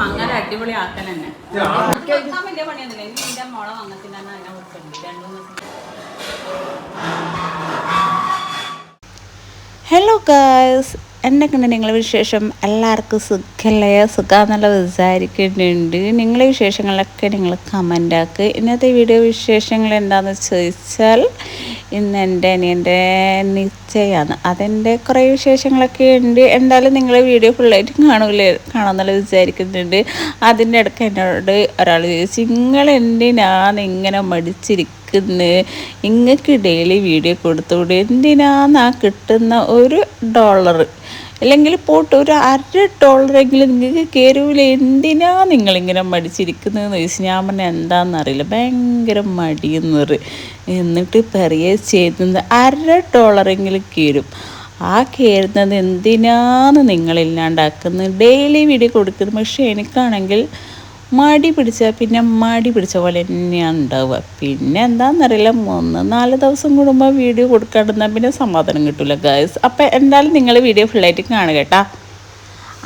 മങ്ങല അടിപൊളി ആക്കൽ തന്നെ. വെക്കാൻ വലിയ പണിയൊന്നുമില്ല. ഇനി എന്റെ മോളെ വന്നത്തിന് തന്നെ അതിനെ കൊടുക്കുന്നുണ്ട് രണ്ടു മൂന്ന് ദിവസം. ഹലോ ഗായ്സ് എന്തൊക്കെയുണ്ട് നിങ്ങളെ വിശേഷം എല്ലാവർക്കും സുഖമല്ലേ സുഖമെന്നുള്ള വിചാരിക്കുന്നുണ്ട്. നിങ്ങളെ വിശേഷങ്ങളൊക്കെ നിങ്ങൾ കമന്റ് ആക്ക്. ഇന്നത്തെ വീഡിയോ വിശേഷങ്ങൾ എന്താണെന്ന് ചോദിച്ചാൽ ഇന്ന് എന്റെ അനിയന്റെ നിശ്ചയമാണ് അതെന്റെ കുറേ വിശേഷങ്ങളൊക്കെ ഉണ്ട്. എന്തായാലും നിങ്ങൾ വീഡിയോ ഫുള്ളായിട്ട് കാണൂലേ? കാണാമെന്നുള്ള വിചാരിക്കുന്നുണ്ട്. അതിന്റെ ഇടയ്ക്ക് എന്നോട് ഒരാൾ ചോദിച്ചു നിങ്ങൾ എന്തിനാണ് ഇങ്ങനെ മടിച്ചിരിക്കുന്നത് ഇങ്ങക്ക് ഡെയിലി വീഡിയോ കൊടുത്തുകൂടി എന്തിനാന്ന് ആ കിട്ടുന്ന ഒരു ഡോളർ അല്ലെങ്കിൽ പോട്ട് ഒരു അര ഡോളറെങ്കിലും നിങ്ങൾക്ക് കയറൂല എന്തിനാ നിങ്ങളിങ്ങനെ മടിച്ചിരിക്കുന്നതെന്ന് ചോദിച്ചു ഞാൻ പറഞ്ഞ എന്താണെന്നറിയില്ല ഭയങ്കര മടിയെന്ന് പറയും. എന്നിട്ട് പറയുക ചെയ്യുന്നത് അര ഡോളറെങ്കിലും കയറും ആ കയറുന്നത് എന്തിനാന്ന് നിങ്ങളില്ലാണ്ടാക്കുന്നത്. ഡെയിലി വീഡിയോ കൊടുക്കുന്നത്. പക്ഷേ എനിക്കാണെങ്കിൽ മടി പിടിച്ചാൽ പിന്നെ മടി പിടിച്ച പോലെ തന്നെയാണ് ഉണ്ടാവുക. പിന്നെ എന്താണെന്നറിയില്ല മൂന്ന് നാല് ദിവസം കൂടുമ്പോൾ വീഡിയോ കൊടുക്കാണ്ടെന്നാൽ പിന്നെ സമാധാനം കിട്ടില്ല ഗേൾസ് അപ്പോൾ എന്തായാലും നിങ്ങൾ വീഡിയോ ഫുള്ളായിട്ട് കാണുക കേട്ടാ.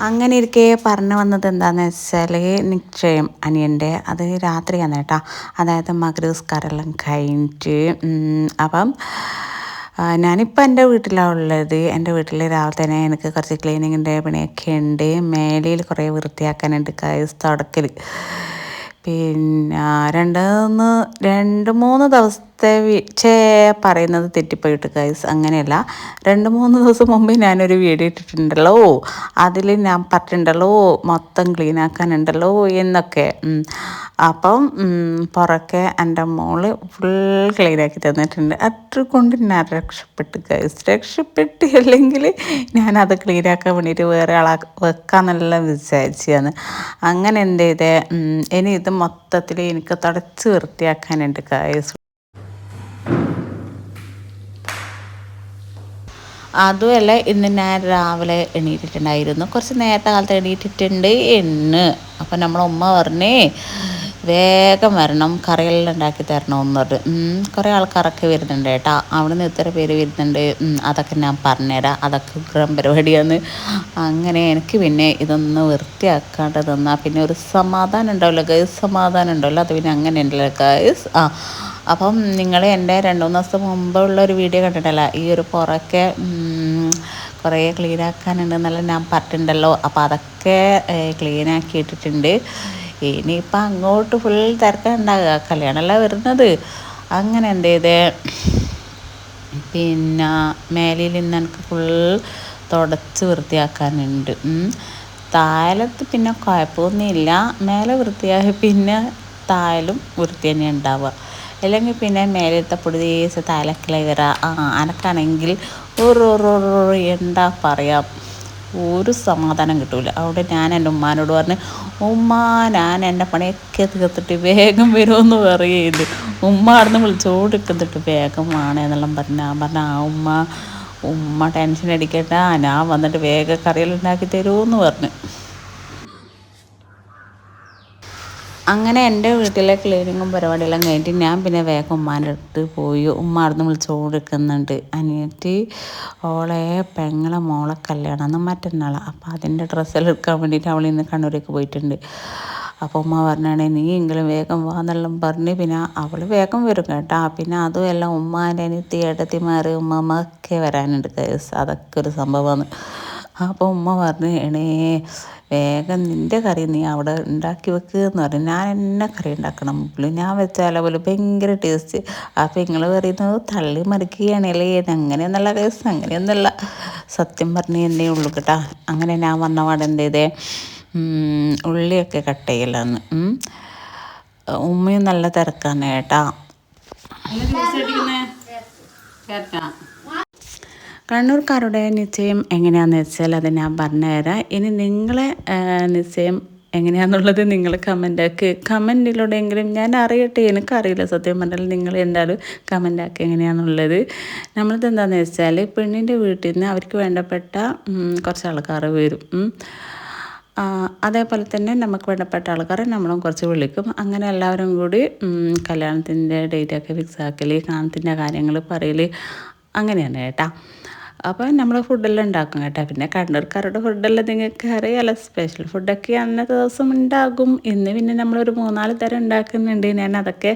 അങ്ങനെ ഇരിക്കെ പറഞ്ഞു വന്നത് എന്താണെന്ന് വെച്ചാൽ നിശ്ചയം അനിയന്റെ അത് രാത്രിയാണ് കേട്ടോ. അതായത് മകരസ്കാരെല്ലാം കഴിഞ്ഞിട്ട് അപ്പം ഞാനിപ്പോൾ എന്റെ വീട്ടിലാണ് ഉള്ളത്. എന്റെ വീട്ടിൽ രാവിലെ തന്നെ എനിക്ക് കുറച്ച് ക്ലീനിങ്ങിന്റെ പണിയൊക്കെ ഉണ്ട്. മേലയിൽ കുറേ വൃത്തിയാക്കാനുണ്ട് കൈസ് തുടക്കൽ പിന്നെ രണ്ട് മൂന്ന് രണ്ട് മൂന്ന് ദിവസത്തെ ചേ പറയുന്നത് തെറ്റിപ്പോയിട്ട് കൈസ് അങ്ങനെയല്ല. രണ്ട് മൂന്ന് ദിവസം മുമ്പ് ഞാനൊരു വീഡിയോ ഇട്ടിട്ടുണ്ടല്ലോ. അതിൽ ഞാൻ പറഞ്ഞിട്ടുണ്ടല്ലോ മൊത്തം ക്ലീനാക്കാനുണ്ടല്ലോ എന്നൊക്കെ. അപ്പം പുറക്കെ എന്റെ മോൾ ഫുൾ ക്ലീൻ ആക്കി തന്നിട്ടുണ്ട്. അതുകൊണ്ട് ഞാൻ രക്ഷപ്പെട്ട് ഗൈസ് രക്ഷപ്പെട്ട് അല്ലെങ്കിൽ ഞാനത് ക്ലീൻ ആക്കാൻ വേണ്ടിയിട്ട് വേറെ ആളാ വെക്കാന്നെല്ലാം വിചാരിച്ചതാണ്. അങ്ങനെ എന്ത് ചെയ്തേ ഇനി ഇത് മൊത്തത്തിൽ എനിക്ക് തുടച്ച് വൃത്തിയാക്കാനുണ്ട് ഗൈസ് അതുമല്ല ഇന്ന് ഞാൻ രാവിലെ എണീറ്റിട്ടുണ്ടായിരുന്നു. കുറച്ച് നേരത്തെ കാലത്ത് എണീറ്റിട്ടുണ്ട് എന്ന്. അപ്പം നമ്മളെ ഉമ്മ പറഞ്ഞേ വേഗം വരണം കറിയെല്ലാം ഉണ്ടാക്കി പറഞ്ഞു ഉം, കുറേ ആൾക്കാരൊക്കെ വരുന്നുണ്ട് കേട്ടോ. അവിടെ നിന്ന് ഇത്ര പേര് വരുന്നുണ്ട്. അതൊക്കെ ഞാൻ പറഞ്ഞുതരാം. അതൊക്കെ ഉഗ്രം പരിപാടിയാണ് അങ്ങനെ എനിക്ക് പിന്നെ ഇതൊന്ന് വൃത്തിയാക്കാണ്ട് തന്നാൽ പിന്നെ ഒരു സമാധാനം ഉണ്ടാവില്ല ഗൈസ് സമാധാനം ഉണ്ടാവില്ല. അത് പിന്നെ അങ്ങനെ ഉണ്ടല്ലോ ഗൈസ് ആ അപ്പം നിങ്ങൾ എന്റെ രണ്ട് മൂന്ന് ദിവസം മുമ്പുള്ള ഒരു വീഡിയോ കണ്ടിട്ടല്ല? ഈ ഒരു പുറക്കെ ഉം, കുറേ ക്ലീൻ ഞാൻ പറഞ്ഞിട്ടുണ്ടല്ലോ. അപ്പോൾ അതൊക്കെ ക്ലീൻ ഇട്ടിട്ടുണ്ട് ഇനിയിപ്പോൾ അങ്ങോട്ട് ഫുൾ തിരക്കാൻ ഉണ്ടാകുക കല്യാണമല്ല വരുന്നത്? അങ്ങനെ എന്ത് ചെയ്തേ? പിന്നെ മേലിൽ നിന്ന് എനിക്ക് ഫുൾ തുടച്ച് വൃത്തിയാക്കാനുണ്ട്. താലത്ത് പിന്നെ കുഴപ്പമൊന്നുമില്ല. മേലെ വൃത്തിയായി പിന്നെ താലും വൃത്തി തന്നെ ഉണ്ടാവുക. അല്ലെങ്കിൽ പിന്നെ മേലത്തെ പൊടി ദേശ തലക്കില കയറുക ആ അനക്കാണെങ്കിൽ ഒരു എന്താ പറയാം ഒരു സമാധാനം കിട്ടൂല. അവിടെ ഞാൻ എന്റെ ഉമ്മാനോട് പറഞ്ഞ് ഉമ്മ ഞാൻ എന്റെ പണിയൊക്കെ തീർത്തിട്ട് വേഗം വരുമെന്ന് പറയുന്നത് ഉമ്മ അവിടുന്ന് വിളിച്ചോട് വിളിച്ചോടിക്കുന്നിട്ട് വേഗം വേണമെന്നെല്ലാം പറഞ്ഞു. ഞാൻ പറഞ്ഞ ആ ഉമ്മ ഉമ്മ ടെൻഷൻ അടിക്കണ്ട. ഞാൻ വന്നിട്ട് വേഗം കറിയെല്ലാം ഉണ്ടാക്കി തരുമെന്ന് പറഞ്ഞു. അങ്ങനെ എന്റെ വീട്ടിലെ ക്ലീനിങ്ങും പരിപാടിയെല്ലാം കഴിഞ്ഞിട്ട് ഞാൻ പിന്നെ വേഗം ഉമ്മാന്റെ അടുത്ത് പോയി. ഉമ്മ അവിടെ നിന്ന് വിളിച്ചുകൊണ്ടിരിക്കുന്നുണ്ട് അനിയത്തി ഓളെ പെങ്ങളെ മോളെ കല്യാണം എന്ന് മറ്റന്നാളാണ് അപ്പോൾ അതിന്റെ ഡ്രസ്സെല്ലാം എടുക്കാൻ വേണ്ടിയിട്ട് അവൾ ഇന്ന് കണ്ണൂരേക്ക് പോയിട്ടുണ്ട്. അപ്പോൾ ഉമ്മ പറഞ്ഞാണേ നീ എങ്കിലും വേഗം വാ എന്നെല്ലാം പറഞ്ഞ് പിന്നെ അവൾ വേഗം വരും കേട്ടോ. പിന്നെ അതുമല്ല ഉമ്മാന്റെ അനിയത്തി ഏട്ടത്തിമാർ ഉമ്മമ്മ ഒക്കെ വരാനുണ്ട്. കേസ് അതൊക്കെ ഒരു സംഭവമാണ്. അപ്പോൾ ഉമ്മ പറഞ്ഞു എണേ വേഗം നിന്റെ കറി നീ അവിടെ ഉണ്ടാക്കി വെക്ക് എന്ന് പറഞ്ഞു. ഞാൻ എന്നെ കറി ഉണ്ടാക്കണം പോലും ഞാൻ വെച്ചാലോ പോലെ ഭയങ്കര ടേസ്റ്റ് അപ്പോൾ നിങ്ങൾ പറയുന്നത് തള്ളി മറിക്കുകയാണല്ലേ അങ്ങനെയൊന്നുള്ള കേസ് അങ്ങനെയൊന്നുമല്ല സത്യം പറഞ്ഞേ എന്നേ ഉള്ളൂ കേട്ടാ. അങ്ങനെ ഞാൻ വന്ന പാടെ എന്ത് ചെയ്തേ ഉള്ളിയൊക്കെ കട്ട് ചെയ്യലാന്ന്. ഉമ്മയും നല്ല തിരക്കാണ് കേട്ടാ. കണ്ണൂർക്കാരുടെ നിശ്ചയം എങ്ങനെയാണെന്ന് വെച്ചാൽ അത് ഞാൻ പറഞ്ഞുതരാം. ഇനി നിങ്ങളെ നിശ്ചയം എങ്ങനെയാണെന്നുള്ളത് നിങ്ങൾ കമന്റാക്കി കമന്റിലൂടെയെങ്കിലും ഞാൻ അറിയട്ടെ എനിക്കറിയില്ല. സത്യം പറഞ്ഞാൽ നിങ്ങൾ എന്തായാലും കമന്റാക്കി എങ്ങനെയാണെന്നുള്ളത് നമ്മളിത് എന്താണെന്ന് വെച്ചാൽ പെണ്ണിന്റെ വീട്ടിൽ നിന്ന് അവർക്ക് വേണ്ടപ്പെട്ട കുറച്ച് ആൾക്കാർ വരും. അതേപോലെ തന്നെ നമുക്ക് വേണ്ടപ്പെട്ട ആൾക്കാരെ നമ്മളും കുറച്ച് വിളിക്കും. അങ്ങനെ എല്ലാവരും കൂടി കല്യാണത്തിന്റെ ഡേറ്റൊക്കെ ഫിക്സ് ആക്കൽ കാണത്തിന്റെ കാര്യങ്ങൾ പറയൽ അങ്ങനെയാണ് കേട്ടാ. അപ്പോൾ നമ്മൾ ഫുഡെല്ലാം ഉണ്ടാക്കും കേട്ടോ. പിന്നെ കണ്ണൂർക്കാരുടെ ഫുഡെല്ലാം നിങ്ങൾക്ക് അറിയാലോ. സ്പെഷ്യൽ ഫുഡൊക്കെ അന്നത്തെ ദിവസം ഉണ്ടാകും. ഇന്ന് പിന്നെ നമ്മളൊരു മൂന്നാൽ തരം ഉണ്ടാക്കുന്നുണ്ട്. ഞാൻ അതൊക്കെ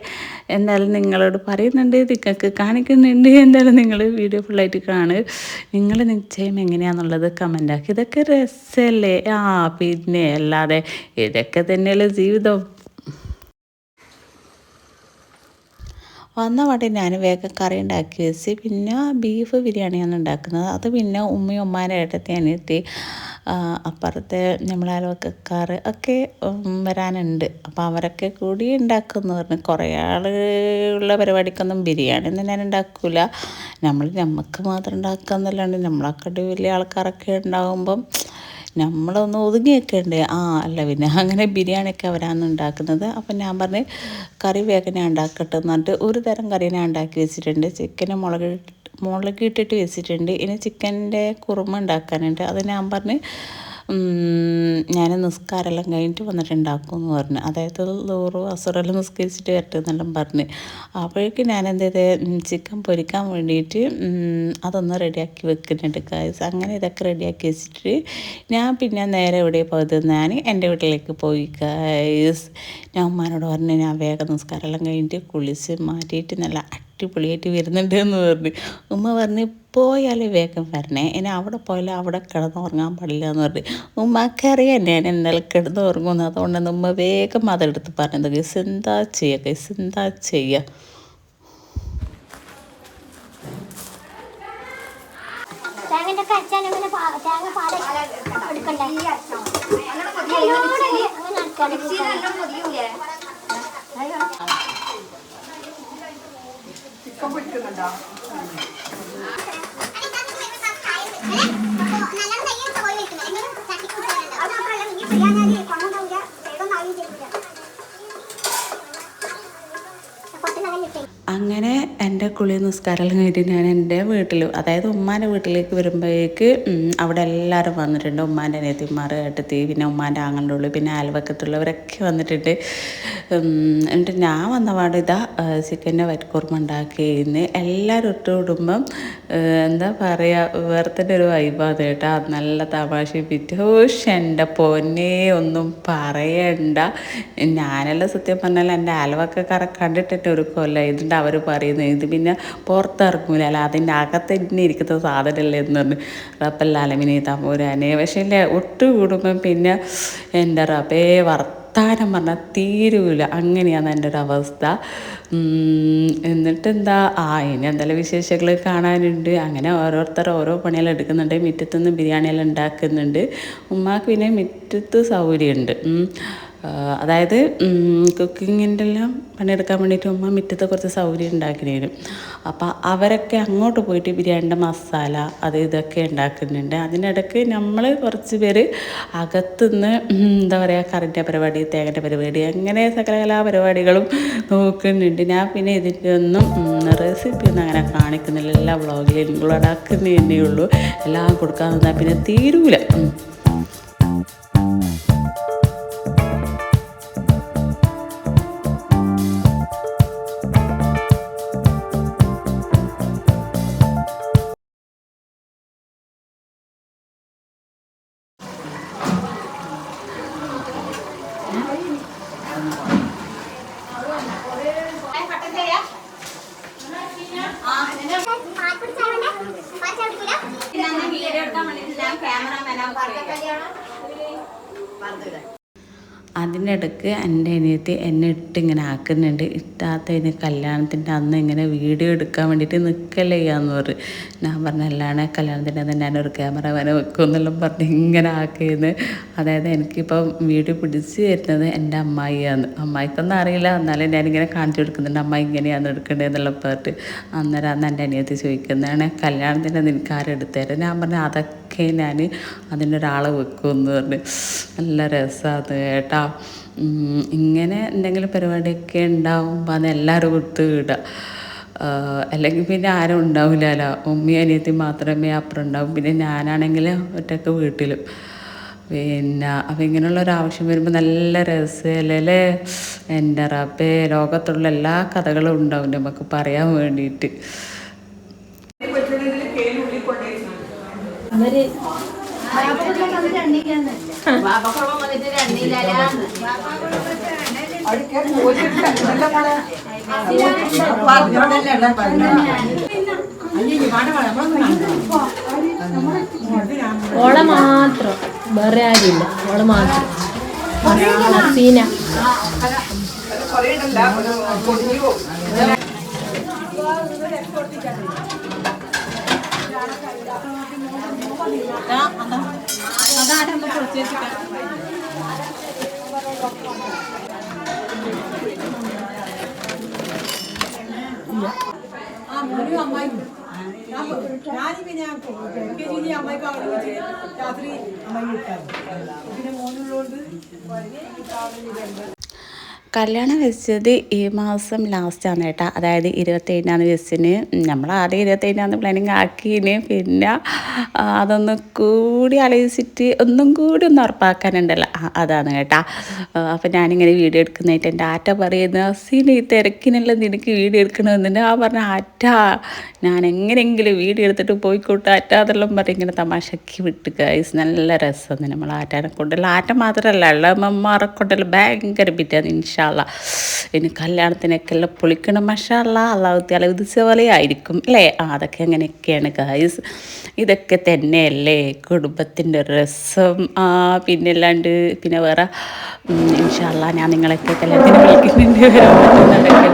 എന്തായാലും നിങ്ങളോട് പറയുന്നുണ്ട്. നിങ്ങൾക്ക് കാണിക്കുന്നുണ്ട്. എന്തായാലും നിങ്ങൾ വീഡിയോ ഫുള്ളായിട്ട് കാണുക. നിങ്ങൾ നിശ്ചയം എങ്ങനെയാണെന്നുള്ളത് കമന്റാക്കി ഇതൊക്കെ രസമല്ലേ ആ പിന്നെ അല്ലാതെ ഇതൊക്കെ തന്നെയല്ലേ ജീവിതം? വന്ന പാടെ ഞാൻ വേഗം കറി ഉണ്ടാക്കി വെച്ച്. പിന്നെ ബീഫ് ബിരിയാണിയാണ് ഉണ്ടാക്കുന്നത്. അത് പിന്നെ ഉമ്മയും ഉമ്മാന്റെ ഏട്ടത്തി അനിയത്തി അപ്പുറത്തെ നമ്മളെ അയൽവക്കക്കാർ ഒക്കെ വരാനുണ്ട്. അപ്പോൾ അവരൊക്കെ കൂടി ഉണ്ടാക്കുമെന്ന് പറഞ്ഞു. കുറേ ആളുള്ള പരിപാടിക്കൊന്നും ബിരിയാണി ഒന്നും ഞാൻ ഉണ്ടാക്കില്ല നമ്മൾ നമുക്ക് മാത്രം ഉണ്ടാക്കുക എന്നല്ലാണ്ട് നമ്മളെക്കാട്ടി വലിയ ആൾക്കാരൊക്കെ ഉണ്ടാകുമ്പം നമ്മളൊന്ന് ഒതുങ്ങിയൊക്കെ ആ അല്ല പിന്നെ അങ്ങനെ ബിരിയാണിയൊക്കെ അവരാണ് ഉണ്ടാക്കുന്നത്. അപ്പം ഞാൻ പറഞ്ഞ് കറി വേഗന ഉണ്ടാക്കട്ടെ എന്ന് പറഞ്ഞിട്ട് ഒരു തരം കറി ഞാൻ ഉണ്ടാക്കി വെച്ചിട്ടുണ്ട്. ചിക്കന് മുളക് മുളകിട്ടിട്ട് വെച്ചിട്ടുണ്ട്. ഇനി ചിക്കന്റെ കുറുമ ഉണ്ടാക്കാനുണ്ട്. അത് ഞാൻ പറഞ്ഞ് ഞാൻ നിസ്കാരമെല്ലാം കഴിഞ്ഞിട്ട് വന്നിട്ട് ഉണ്ടാക്കും എന്ന് പറഞ്ഞു. അതായത് ലോറു അസുറെല്ലാം നിസ്കരിച്ചിട്ട് വരട്ടെ എന്നെല്ലാം പറഞ്ഞ്. അപ്പോഴേക്ക് ഞാൻ എന്ത് ചെയ്ത് ചിക്കൻ പൊരിക്കാൻ വേണ്ടിയിട്ട് അതൊന്ന് റെഡിയാക്കി വെക്കുന്നുണ്ട് കായസ് അങ്ങനെ ഇതൊക്കെ റെഡിയാക്കി വെച്ചിട്ട് ഞാൻ പിന്നെ നേരെ ഇവിടെ പോയത് ഞാൻ എന്റെ വീട്ടിലേക്ക് പോയി കായസ് ഞാൻ ഉമ്മാനോട് പറഞ്ഞു ഞാൻ വേഗം നിസ്കാരമെല്ലാം കഴിഞ്ഞിട്ട് കുളിച്ച് മാറ്റിയിട്ട് നല്ല അടിപൊളിയായിട്ട് വരുന്നുണ്ട് എന്ന് പറഞ്ഞു. ഉമ്മ പറഞ്ഞ് പോയാലേ വേഗം വരണേ. ഇനി അവിടെ പോയാലും അവിടെ കിടന്നുറങ്ങാൻ പാടില്ല എന്ന് പറഞ്ഞു. ഉമ്മക്കറിയാം ഞാൻ ഇന്നലെ കിടന്നുറങ്ങുന്നു. അതുകൊണ്ട് അതുകൊണ്ടാണ് ഉമ്മ വേഗം അതെടുത്ത് പറഞ്ഞത് ഗസ് എന്താ ചെയ്യുക ഗസ് എന്താ ചെയ്യുക തേങ്ങന്റെ ഒക്കെ അരച്ചാൽ അങ്ങനെ തേങ്ങ പാൽ എടുക്കണ്ടേ? അങ്ങനെ അങ്ങനെ അരക്കാണ്ട് അങ്ങനെ എന്റെ കുളി നിസ്കാരമെല്ലാം കഴിഞ്ഞിട്ട് ഞാൻ എന്റെ വീട്ടിൽ അതായത് ഉമ്മാന്റെ വീട്ടിലേക്ക് വരുമ്പോഴേക്ക് അവിടെ എല്ലാവരും വന്നിട്ടുണ്ട്. ഉമ്മാന്റെ അനിയത്തിമാർ ഏട്ടത്തി പിന്നെ ഉമ്മാന്റെ ആങ്ങളുടെ ഉള്ളിൽ പിന്നെ അയൽവക്കത്തുള്ളവരൊക്കെ വന്നിട്ടുണ്ട്. എന്നിട്ട് ഞാൻ വന്ന പാട് ഇതാ ചിക്കന്റെ വരിക്കുറുമ ഉണ്ടാക്കിയിരുന്ന് എല്ലാവരും ഇട്ട് കൂടുമ്പം എന്താ പറയുക വേറെ ഒരു വൈബാണ് കേട്ടോ. നല്ല തമാശ പിറ്റ് ഹോഷ് എന്റെ പൊന്നെ ഒന്നും പറയണ്ട. ഞാനെല്ലാം സത്യം പറഞ്ഞാൽ എന്റെ അയൽവക്കക്കാരെ കണ്ടിട്ടിട്ട് ഒരു കൊല്ലം. ഇതിന്റെ അവർ പറയുന്നത് ഇത് പിന്നെ പുറത്തിറങ്ങൂല. അല്ല അതിന്റെ അകത്ത് തന്നെ ഇരിക്കുന്ന സാധനമല്ലേ എന്ന് പറഞ്ഞ് റപ്പല്ലാലമിനി തമ്പൂരാനെ. പക്ഷേ അല്ലേ ഒട്ടു കൂടുമ്പം പിന്നെ എന്റെ റബേ വർത്താനം പറഞ്ഞാൽ തീരൂല. അങ്ങനെയാണ് എന്റെ ഒരു അവസ്ഥ. എന്നിട്ട് എന്താ ആ ഇനി എന്തെല്ലാം വിശേഷങ്ങൾ കാണാനുണ്ട്. അങ്ങനെ ഓരോരുത്തർ ഓരോ പണിയെല്ലാം എടുക്കുന്നുണ്ട്. മുറ്റത്തുനിന്ന് ബിരിയാണിയെല്ലാം ഉണ്ടാക്കുന്നുണ്ട്. ഉമ്മാക്ക് പിന്നെ മുറ്റത്ത് സൗകര്യമുണ്ട്. അതായത് കുക്കിങ്ങിന്റെ എല്ലാം പണിയെടുക്കാൻ വേണ്ടിയിട്ട് ഉമ്മ മുറ്റത്ത് കുറച്ച് സൗകര്യം ഉണ്ടാക്കിയിരുന്നു അപ്പോൾ അവരൊക്കെ അങ്ങോട്ട് പോയിട്ട് ബിരിയാണിന്റെ മസാല അത് ഇതൊക്കെ ഉണ്ടാക്കുന്നുണ്ട്. അതിനിടയ്ക്ക് നമ്മൾ കുറച്ച് പേര് അകത്തുനിന്ന് എന്താ പറയുക കറിന്റെ പരിപാടി തേങ്ങന്റെ പരിപാടി അങ്ങനെ സകലകലാ പരിപാടികളും നോക്കുന്നുണ്ട്. ഞാൻ പിന്നെ ഇതിന്റെ ഒന്നും റെസിപ്പി ഒന്നും അങ്ങനെ കാണിക്കുന്നില്ല. എല്ലാ വ്ളോഗിലും ഇൻക്ലൂഡ് ആക്കുന്നേ ഉള്ളൂ. എല്ലാം കൊടുക്കാൻ തന്നാൽ പിന്നെ തീരൂല. അതിനിടയ്ക്ക് എന്റെ അനിയത്തി എന്നെ ഇട്ട് ഇങ്ങനെ ആക്കുന്നുണ്ട്. ഇട്ടാത്തതിന് കല്യാണത്തിന്റെ അന്ന് ഇങ്ങനെ വീഡിയോ എടുക്കാൻ വേണ്ടിയിട്ട് നിൽക്കല്ലേ എന്ന് ഞാൻ പറഞ്ഞ അല്ലാണ് കല്യാണത്തിന്റെ അന്ന് ഞാനൊരു ക്യാമറ വരെ വെക്കുമെന്നെല്ലാം പറഞ്ഞ് ഇങ്ങനെ ആക്കിയത്. അതായത് എനിക്കിപ്പം വീഡിയോ പിടിച്ച് തരുന്നത് എന്റെ അമ്മായിയാണ്. അമ്മായിക്കൊന്നും അറിയില്ല. എന്നാലും ഞാനിങ്ങനെ കാണിച്ചു കൊടുക്കുന്നുണ്ട്. അമ്മായി ഇങ്ങനെയാണ് എടുക്കേണ്ടതെന്നുള്ള പറഞ്ഞിട്ട് അന്നേരം അന്ന് എന്റെ അനിയത്തി ചോദിക്കുന്നതാണ് കല്യാണത്തിന്റെ നിനക്ക് ഞാൻ പറഞ്ഞു അതൊക്കെ ഞാൻ അതിനൊരാളെ വെക്കുമെന്ന് പറഞ്ഞ്. നല്ല രസമാണ് കേട്ടോ ഇങ്ങനെ എന്തെങ്കിലും പരിപാടിയൊക്കെ ഉണ്ടാവുമ്പോൾ അത് എല്ലാവരും കൊടുത്ത് വിടുക അല്ലെങ്കിൽ പിന്നെ ആരും ഉണ്ടാവില്ലല്ലോ. ഉമ്മി അനിയത്തി മാത്രമേ അപ്പുറം ഉണ്ടാവും. പിന്നെ ഞാനാണെങ്കിൽ ഒറ്റയ്ക്ക് വീട്ടിലും. പിന്നെ അപ്പം ഇങ്ങനെയുള്ള ഒരു ആവശ്യം വരുമ്പോൾ നല്ല രസമല്ലേ എന്റെ റബ്ബേ ലോകത്തുള്ള എല്ലാ കഥകളും ഉണ്ടാവും. നമുക്ക് പറയാൻ വേണ്ടിയിട്ട്. ഓളെ മാത്രം. വേറെ ആരുമില്ല. ഓളെ മാത്രം. സീന. അതാരൊന്ന് പൊളിച്ച് വെച്ചിട്ട് ഞാനിപ്പോ ഞാൻ എൽ കെ ജിയിൽ അമ്മായിക്ക് അവിടെ വെച്ച് രാത്രി അമ്മായി വിട്ടാണ് പിന്നെ മോനുള്ളതുകൊണ്ട് കല്യാണം വെച്ചത് ഈ മാസം ലാസ്റ്റ് ആണ് കേട്ടോ. അതായത് ഇരുപത്തേഴിനാണ് വെച്ചിന്. നമ്മൾ ആദ്യം ഇരുപത്തേഴിനാണ് പ്ലാനിങ് ആക്കിന്. പിന്നെ അതൊന്ന് കൂടി ആലോചിച്ചിട്ട് ഒന്നും കൂടി ഒന്ന് ഉറപ്പാക്കാനുണ്ടല്ലോ. അതാണ് കേട്ടോ. അപ്പം ഞാനിങ്ങനെ വീഡിയോ എടുക്കുന്നതായിട്ട് എന്റെ ആറ്റ പറയുന്നത് അസീന ഈ തിരക്കിനല്ല നിനക്ക് വീഡിയോ എടുക്കണമെന്നുണ്ട്. ആ പറഞ്ഞ ആറ്റ ഞാൻ എങ്ങനെയെങ്കിലും വീഡിയോ എടുത്തിട്ട് പോയിക്കോട്ടെ. ആറ്റ അതെല്ലാം പറയും ഇങ്ങനെ തമാശക്കി വിട്ട് ഗൈസ് നല്ല രസമാണ് നമ്മൾ ആറ്റാനെ കൊണ്ടല്ല ആറ്റ മാത്രമല്ല ഉള്ളമ്മമാരെ കൊണ്ടല്ല ഭയങ്കര ബിറ്റാണ് ഇൻഷാല്ല ഇനി കല്യാണത്തിനൊക്കെ എല്ലാം പൊളിക്കണം മഷാല്ല അള്ളാഹു തല ഉദിച്ച പോലെ ആയിരിക്കും അല്ലേ? ആ അതൊക്കെ അങ്ങനെയൊക്കെയാണ് ഗായ്സ് ഇതൊക്കെ തന്നെയല്ലേ? കുടുംബത്തിന്റെ രസം. ആ പിന്നെ അല്ലാണ്ട് പിന്നെ വേറെ ഇൻഷാല്ല ഞാൻ നിങ്ങളൊക്കെ കല്യാണത്തിന് വിളിക്കുന്നുണ്ട്.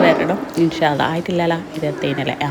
വരണം. ഇൻഷാല്ല ആയിട്ടില്ലല്ലോ ഇരുപത്തേനല്ലേ ആ.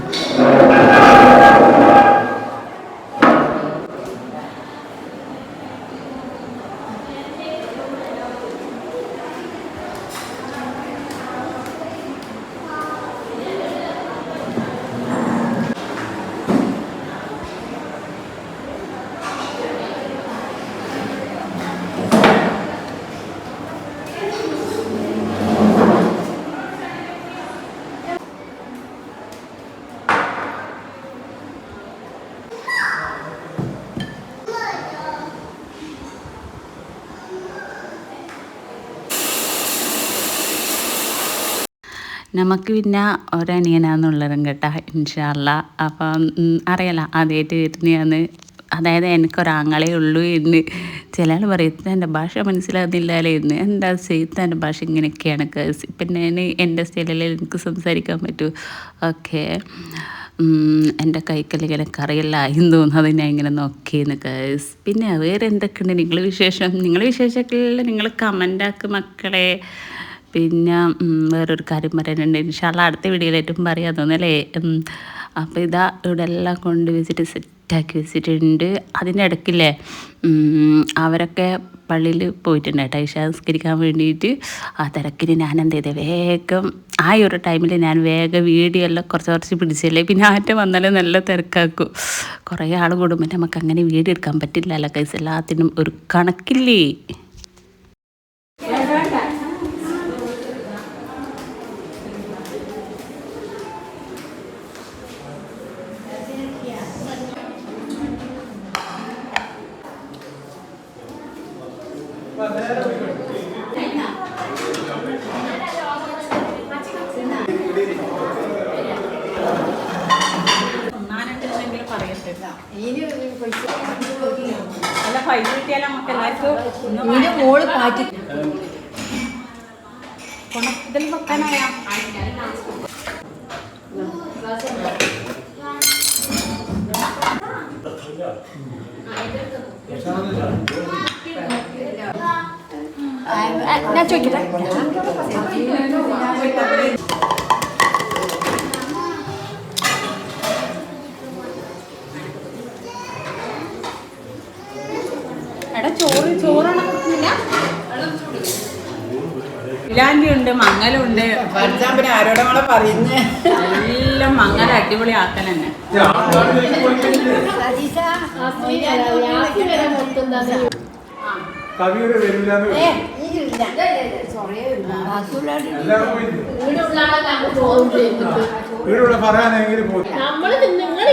നമുക്ക് പിന്നെ ഒരനിയനാന്നുള്ളതും കേട്ടോ ഇൻഷാല്ല അപ്പം അറിയല്ല അറിയാലോ ആദ്യമായിട്ട് വരുന്നതാണ് അതായത് എനിക്കൊരാങ്ങളേ ഉള്ളൂ എന്ന്. ചില ആൾ പറയും എന്റെ ഭാഷ മനസ്സിലാകുന്നില്ലല്ലേ എന്ന്. എന്താ ചെയ്താന്റെ ഭാഷ ഇങ്ങനെയൊക്കെയാണ് പിന്നെ എന്റെ സ്റ്റൈലിൽ എനിക്ക് സംസാരിക്കാൻ പറ്റൂ. ഓക്കെ. എന്റെ കൈക്കൽ ഇങ്ങനെ കറിയില്ല എന്ന് തോന്നുന്നത് ഞാൻ ഇങ്ങനെ നോക്കിയെന്ന് കേസ്. പിന്നെ വേറെ എന്തൊക്കെയുണ്ട് നിങ്ങൾ വിശേഷം? നിങ്ങൾ വിശേഷമൊക്കെ നിങ്ങൾ കമന്റാക്ക് മക്കളെ. പിന്നെ വേറൊരു കാര്യം പറയാനുണ്ട്. ഇൻഷാല്ല അടുത്ത വീഡിയോയിലേറ്റും പറയാൻ തോന്നല്ലേ അപ്പോൾ ഇതാ ഇവിടെ എല്ലാം കൊണ്ട് വെച്ചിട്ട് സെറ്റാക്കി വെച്ചിട്ടുണ്ട്. അതിന്റെ ഇടയ്ക്കില്ലേ അവരൊക്കെ പള്ളിയിൽ പോയിട്ടുണ്ട് കേട്ടോ ഇഷ സംസ്കരിക്കാൻ വേണ്ടിയിട്ട്. ആ തിരക്കിന് ഞാൻ എന്ത് ചെയ്തത് വേഗം ആ ഒരു ടൈമിൽ ഞാൻ വേഗം വീഡിയോ എല്ലാം കുറച്ച് കുറച്ച് പിടിച്ചല്ലേ പിന്നെ ആറ്റം വന്നാലും നല്ല തിരക്കാക്കും. കുറേ ആൾ കൂടുമ്പോൾ നമുക്ക് അങ്ങനെ വീഡിയോ എടുക്കാൻ പറ്റില്ല അല്ല കൈസ് എല്ലാത്തിനും ഒരു കണക്കില്ലേ തിന്നാനുണ്ടെന്നെങ്കിലും പറയട്ടെ അല്ല പൈസ കിട്ടിയാൽ നമുക്ക് എല്ലാവർക്കും മോൾ പാറ്റി ഇതിൽ വെക്കാനായാ ഞാൻ ചോദിക്കട്ടെ? എടാ ചോറ് ചോറാണ് കൊടുക്കുന്നില്ല? ഇലാന്റി ഉണ്ട് മങ്ങലുണ്ട് പിന്നെ ആരോടെ പറയുന്നേ? എല്ലാം മങ്ങല അടിപൊളി ആക്കൽ തന്നെ. കവിയുടെ വീടുള്ള പറയാനെങ്കിലും നമ്മൾ നിങ്ങൾ